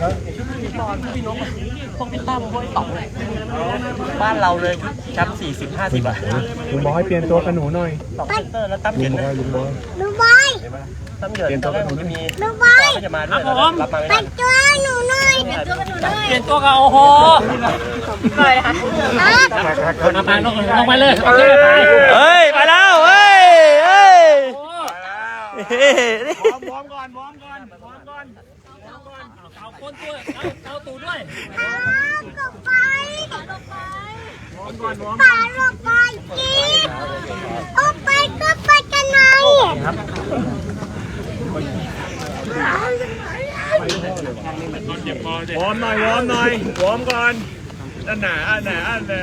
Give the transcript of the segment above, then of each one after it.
พวกพี่ตั้มพวกไอ้ต่องบ้านเราเลยแชมป์สี่สิบห้าสิบอะลุงบอยเปลี่ยนตัวกับหนูหน่อยต่องเซนเตอร์แล้วตั้มลุเหยิงนบอยลุงบอยหนูบอยตั้มเหยินตอนแรกผมจะมีหนูบอยก็จะมาด้วยรับมาไม่ไปได้ช่วยหนูหน่อยเปลี่ยนตัวกับโอ้โหฮะเอาไปลงลงไปเลยเอาเลยไปเฮ้ยไปแล้วเฮ้ยเฮ้ยเฮ้ยพร้อมก่อนพร้อมก่อนพร้อมก่อน เอาก้นด้วเอาเอาตูด้วยฮะหลบไปลบไปป่าหลบไปจีออกไปก็ไปกันไหนวอร์มหน่อยวอร์มหน่อยวอร์มก่อนอันหนาอันหนาอันหนา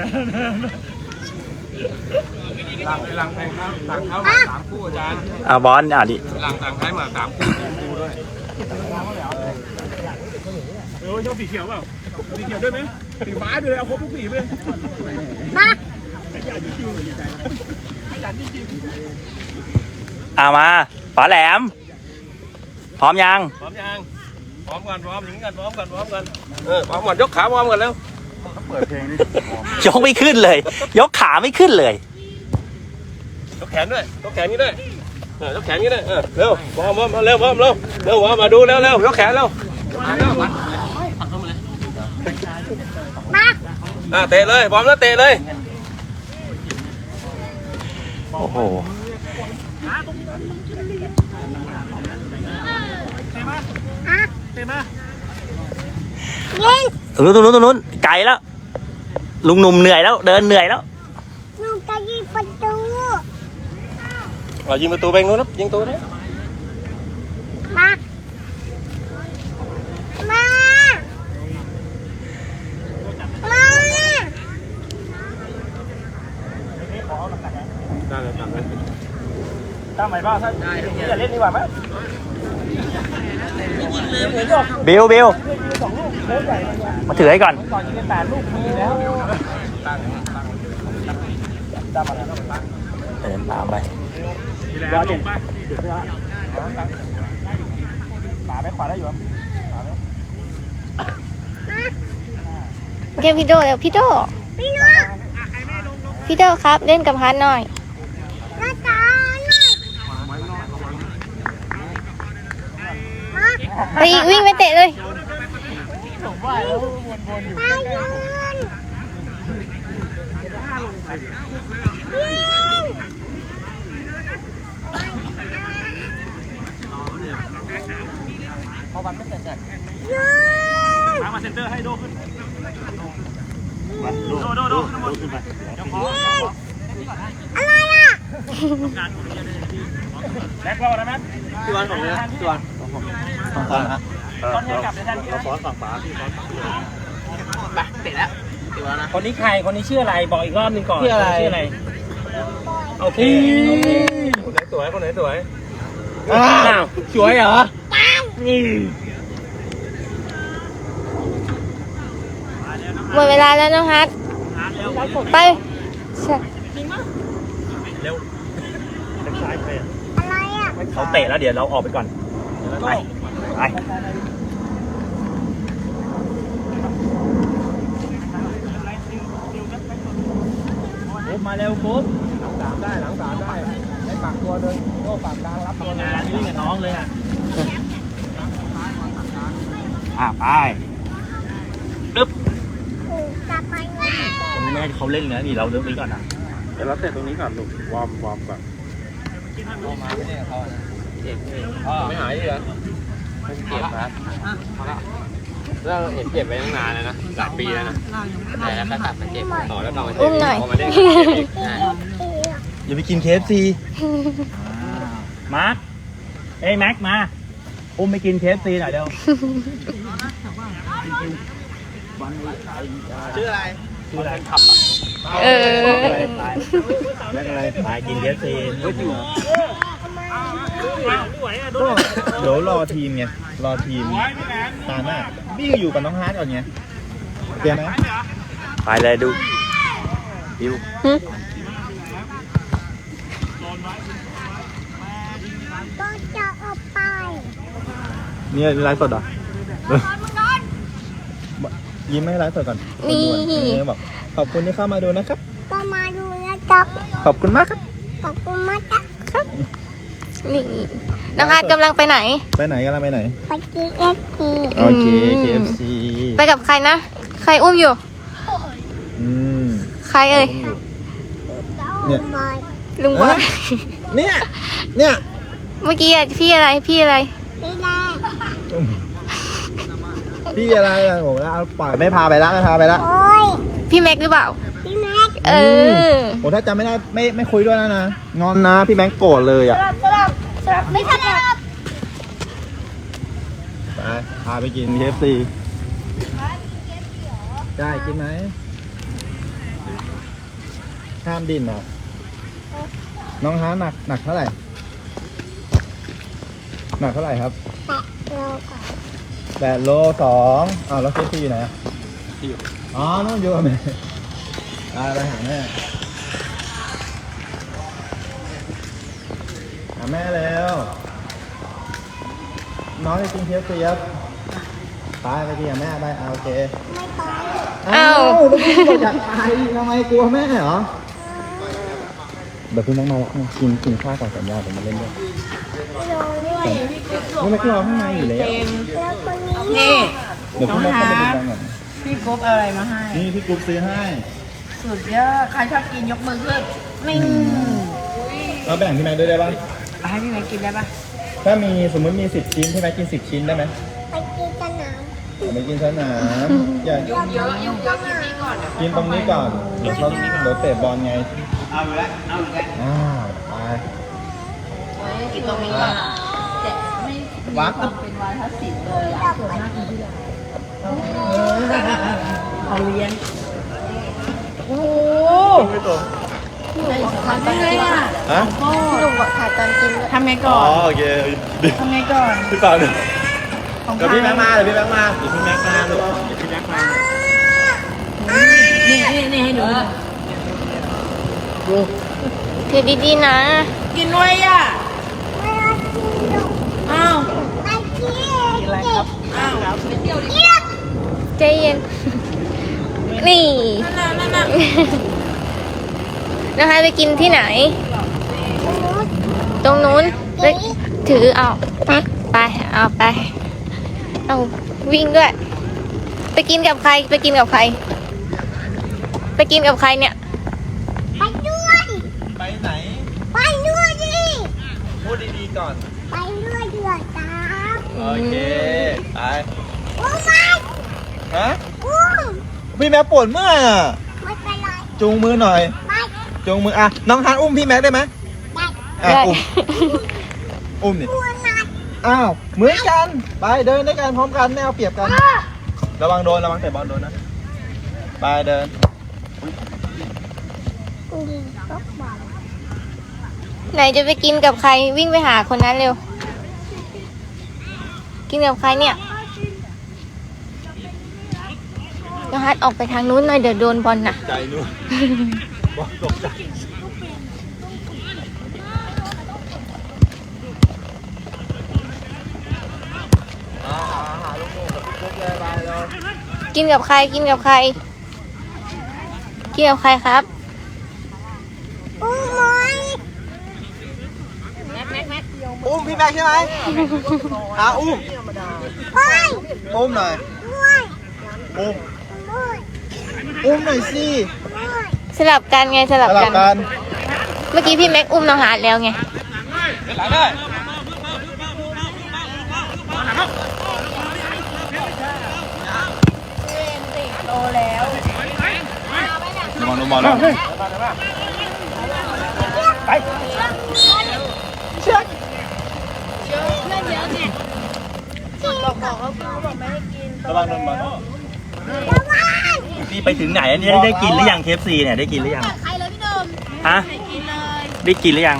มคู่อาจารย์อะบอลอะดิเออชอบสีเขียวเปล่าสีเขียวด้วยไหมสีฟ้าด้วยเลยเอาครบทุกสีเลยมาอะมาป๋าแหลม พร้อมยัง พร้อมยัง พร้อมกันพร้อมถึงกันพร้อมกันพร้อมกัน เออพร้อมกันยกขาพร้อมกันแล้วยกไม่ขึ้นเลย ยกขาไม่ขึ้นเลย ยกแขนด้วย ยกแขนนี้ด้วยเออยกแขนนี้ด้วยเออเร็วพร้อมพร้อมเร็วพร้อมเร็วเร็วมาดูเร็วเร็วยกแขนเร็วมา อะเตะเลยพร้อมแล้วเตะเลย โอ้โหยิงตรงนู้นตรงนู้นตรงนู้นไกลแล้ว ลุงหนุ่มเหนื่อยแล้ว เดินเหนื่อยแล้วหนูจะยิงประตูเรายิงประตูไปนู้นนะยิงตัวนี้มา มามา ได้เลยจับเลยตั้งใหม่บ้างท่านอย่าเล่นดีกว่าไหมบิวบิวมาถือให้ก่อนก่อนยิงแปดลูกมีแล้วเดินตามไปรอเด็กขวาไม่ขวาได้อยู่ เกมพี่โดเดี๋ยวพี่โดพี่น้องพี่โดครับเล่นกับพัดหน่อยหน้าตาหน่อยมาไปอีกวิ่งไปเตะเลยมายืนยิงพอวันไม่เสร็จเนี่ยยิงมาเซ็นเตอร์ให้โดขึ้นโดโดโดโดขึ้นไปอะไรอะแบ็คบอลนะแม็กพี่วันของเนี้ยพี่วันตอนนี้กลับในแทนที่เราซ้อนฝั่งฟ้าพี่ซ้อนไปเต็มแล้วคนนี้ใครคนนี้ชื่ออะไรบอกอีกรอบหนึงก่อนชื่ออะไรชื่ออะไรโอเคคนไหนสวยคนไหนสวยอ้าวสวยเหรอ หมดเวลาแล้วน้องฮัทไปใช่ซ้ายไปอะอะไรอะเขาเตะแล้วเดี๋ยวเราออกไปก่อนไปไปปุ๊บมาเร็วปุ๊บสามได้หลังสามได้ให้ปากตัวเดินโต้ปากกลางรับตัวงานนี่กับน้องเลยอะอะไป จะไปไหน ตรงนี้ไม่ให้ เขาเล่นนะนี่เราเริ่มนี้ก่อนนะเดี๋ยวเราเตะตรงนี้ก่อนลูกวอร์มวอร์มก่อนไม่หายเลยเหรอเจ็บครับแล้วเห็นเจ็บไปตั้งนานแล้วนะหลายปีแล้วนะแต่แล้วก็กลับมาเจ็บต่อแล้วกลับมาเจ็บอุ้มหน่อยพอมาเล่นอย่าไปกินเคฟซีมาร์คเอ้ยแม็กมาอุ้มไปกินเคฟซีหน่อยเดี๋ยวชื่ออะไร ชื่ออะไรขับอะเออไปไปแม็กอะไรไปกินเคฟซีเดี๋ยวรอทีมไงรอทีมตาหน้าบี้อยู่กับน้องฮาร์ดก่อนไงเตรียมไหมไปเลยดูบิวก็จะเอาไปนี่ไลฟ์สดเหรอ ยิ้มให้ไลฟ์สดก่อนนี่เออบอกขอบคุณที่เข้ามาดูนะครับ ก็มาดูนะครับ ขอบคุณมากครับ ขอบคุณมากครับ นี่น้องฮาร์ดกำลังไปไหน ไปไหนกันล่ะไปไหน ไปกินเอฟซีโอเค อืม KFC ไปกับใครนะ ใครอุ้มอยู่ อืม ใครเอ่ยเนี่ย บอยลุงบอลเนี่ย เนี่ย เมื่อกี้อะพี่อะไรพี่อะไรพี่แรก พี่อะไรอะผมแล้วเอาปล่อยไม่พาไปแล้วไม่พาไปแล้วโอ้ยพี่แม็กหรือเปล่า พี่แม็กเออโอ้ถ้าจำไม่ได้ไม่ไม่คุยด้วยแล้วนะงอนนะพี่แบงค์โกรธเลยอะสลับสลับไม่สลับไปพาไปกิน KFC ได้กินไหมห้ามดินเหรอน้องฮาหนักหนักเท่าไหร่ หนักเท่าไหร่ครับแปะเราก่อน แปดโลสองอ้าวแล้ว KFC อยู่ไหนอะอ๋อนู่นอยู่กับแม่อ่าไปหาแม่หาแม่แล้ว น้องจะกิน KFC ครับไปไปกินกับแม่ไปเอาโอเคไม่ไปอ้าวแล้วพี่บอกอยากไปทำไมกลัวแม่เหรอ เดี๋ยวพี่แม็กมาแล้วกินกินข้าวก่อนสัญญาเดี๋ยวมาเล่นด้วยโดนด้วยพี่แม็กรอข้างในอยู่แล้วแล้วคนนี้นี่ เดี๋ยวพี่แม็กเข้าไปดูกันก่อนพี่กบเอาอะไรมาให้ นี่พี่กรุ๊ปซื้อให้ สุดยอด ใครชอบกินยกมือขึ้นไม่เอาแบ่งพี่แม็กด้วยได้ป่ะให้พี่แม็กกินได้ป่ะ ถ้ามีสมมติมีสิบชิ้นพี่แม็กกินสิบชิ้นได้ไหมไปกินสนามไปกินสนามอย่าเยอะเยอะยุ่งกินนี่ก่อนกินตรงนี้ก่อนเดี๋ยวเขาเดี๋ยวเตะบอลไง เอาอยู่แล้วเอาอยู่แล้วอ้าวไป กินตรงนี้ก่อนวัดเป็นวาทศิลป์เลยอะเขาเลี้ยงโอ้โหทำยังไงอะฮะพี่ลุงบอกถ่ายตอนกินด้วยทำไงอ๋ก่ออนโอเคทำไงก่อนพี่ฟังหนึ่งของเดี๋ยวพี่แม็กมาเดี๋ยวพี่แม็กมาเดี๋ยวพี่แม็กมาลูกเดี๋ยวพี่แม็กมา นี่นี่นี่ให้ดู ถือดีๆนะ กินด้วยอะไม่เอากินหรอกอ้าวไปกินกินอะไรครับอ้าวใจเย็น นี่นั่นน่ะนั่นน่ะน้องฮาร์ดไปกินที่ไหน ตรงนู้นแล้วถือเอาไปเอาไปเอาวิ่งด้วย ไปกินกับใคร ไปกินกับใคร ไปกินกับใครเนี่ย ไปด้วย ไปไหน ไปด้วยดิ พูดดีๆ ก่อน ไปด้วยเดือดครับโอเค ไปโอ้ไม่ฮะ อุ้มพี่แม็กปวดเมื่อยอะ ไม่เป็นไรจูงมือหน่อย ไม่จูงมืออะ น้องฮันอุ้มพี่แม็กได้ไหมได้อะได้ อุ้ม อุ้มนี่ ตัวหนักอ้าว เหมือนกัน ไปเดินด้วยกันพร้อมกันไม่เอาเปรียบกันระวังโดน ระวังเตะบอลโดนนะ ไปเดินกูยิงก็บอล ไหนจะไปกินกับใครวิ่งไปหาคนนั้นเร็ว กินกับใครเนี่ยน้องฮาร์ดออกไปทางนู้นหน่อยเดี๋ยวโดนบอลน่ะ ใจนู่นบอลตกใจกินกับใครกินกับใคร กินกับใครครับ อุ้มไหม อุ้ม พี่แม็กใช่ไหมอะอุ้มไปอุ้มหน่อยด้วยอุ้มด้วยอุ้มหน่อยสิด้วยสลับกันไงสสลับลักับน กันเมื่อกี้พี่แม็กอุ้มน้องฮาร์ดแล้วไง โตแล้วบอลบอลแล้วระวังโดนบอลพี่ไปถึงไหนอันนี้ได้กินหรือยังเคฟซีเนี่ยได้กินหรือยังใครเลยพี่โดมฮะได้กินหรือยัง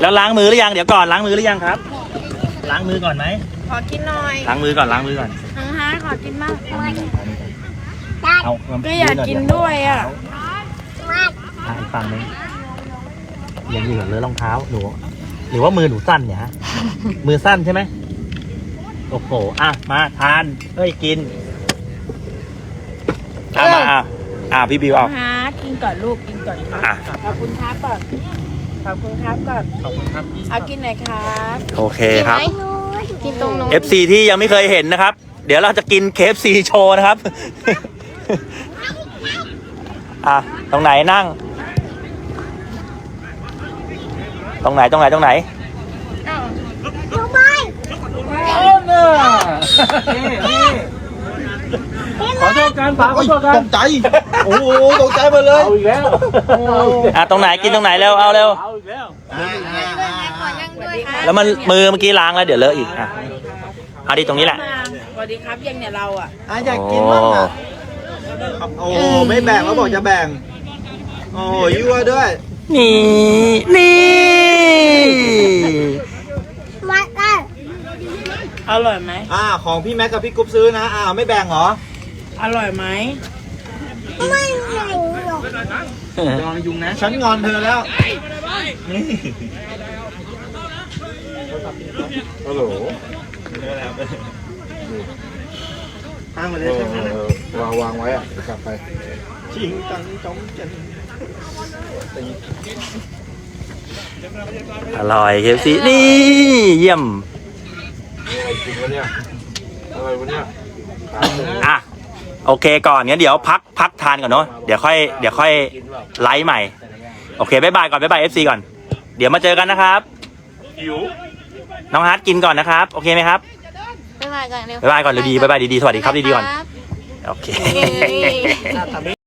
แล้วล้างมือหรือยังเดี๋ยวก่อนล้างมือหรือยังครับ ล้างมือก่อนไหมขอกินหน่อยล้างมือก่อนล้างมือก่อนน้องฮาร์ดขอกินมากเอาก็อยากกินด้วยอะอะอีกฝั่งหนึงยังเหลือเลยรองเท้าหนู หรือว่ามือหนูสั้นเนี่ยฮะ มือสั้นใช่ไหมโอ้โหอะมาทานเอ้ยกินอะมาอะอะพี่บิวเอา ฮาร์ดกินก่อนลูกกินก่อนครับอะ ขอบคุณครับก่อนขอบคุณครับก่อนขอบคุณครับเอากินหน่อยครับโอเคกินครับไหมกินตรงนู้น FC ที่ยังไม่เคยเห็นนะครับ เดี๋ยวเราจะกิน KFC โชว์นะครับ อะ ตรงไหนนั่ง ตรงไหนตรงไหนตรงไหนดูไปขอโทษกันป๋าขอโทษกันตกใจ โอ้โหตกใจหมดเลย เอาอีกแล้วอะตรงไหนกินตรงไหนเร็วเอาเร็วเอาอีกแล้วขอนั่งด้วยค่ะแล้วมันมือเมื่อกี้ล้างแล้วเดี๋ยวเลอะอีกอะเอาดีตรงนี้แหละมาสวัสดีครับยังเนี่ยเราอะอะอยากกินบ้างอะโอ้โหไม่แบ่งแล้วบอกจะแบ่ง โอ้ยยั่วด้วย นี่นี่ มาได้อร่อยไหม อ่า ของพี่แม็กกับพี่กุ๊บซื้อนะอ่าไม่แบ่งเหรอ อร่อยไหม ไม่เหนื่อยหรอกระวังยุงนะ ฉันงอนเธอแล้ว นี่ฮัลโหลตั้งมาเลยใช่ไหมนะวางวางไว้อะเดี๋ยวกลับไปชิงตังจองจัน อร่อย KFC นี่เยี่ยมอะไรกินวะเนี่ยอะไรวะเนี่ยอะโอเคก่อนงั้นเดี๋ยวพักพักทานก่อนเนาะเดี๋ยวค่อยเดี๋ยวค่อยไลฟ์ใหม่ โอเคบายบายก่อนบายบายเอฟซีก่อน เดี๋ยวมาเจอกันนะครับหิวน้องฮาร์ดกินก่อนนะครับ โอเคไหมครับบ๊ายบายก่อนเร็วบ๊ายบายก่อนเร็วดีบ๊ายบายดีๆสวัสดีครับดีๆก่อนบ๊ายบายโอเคเย้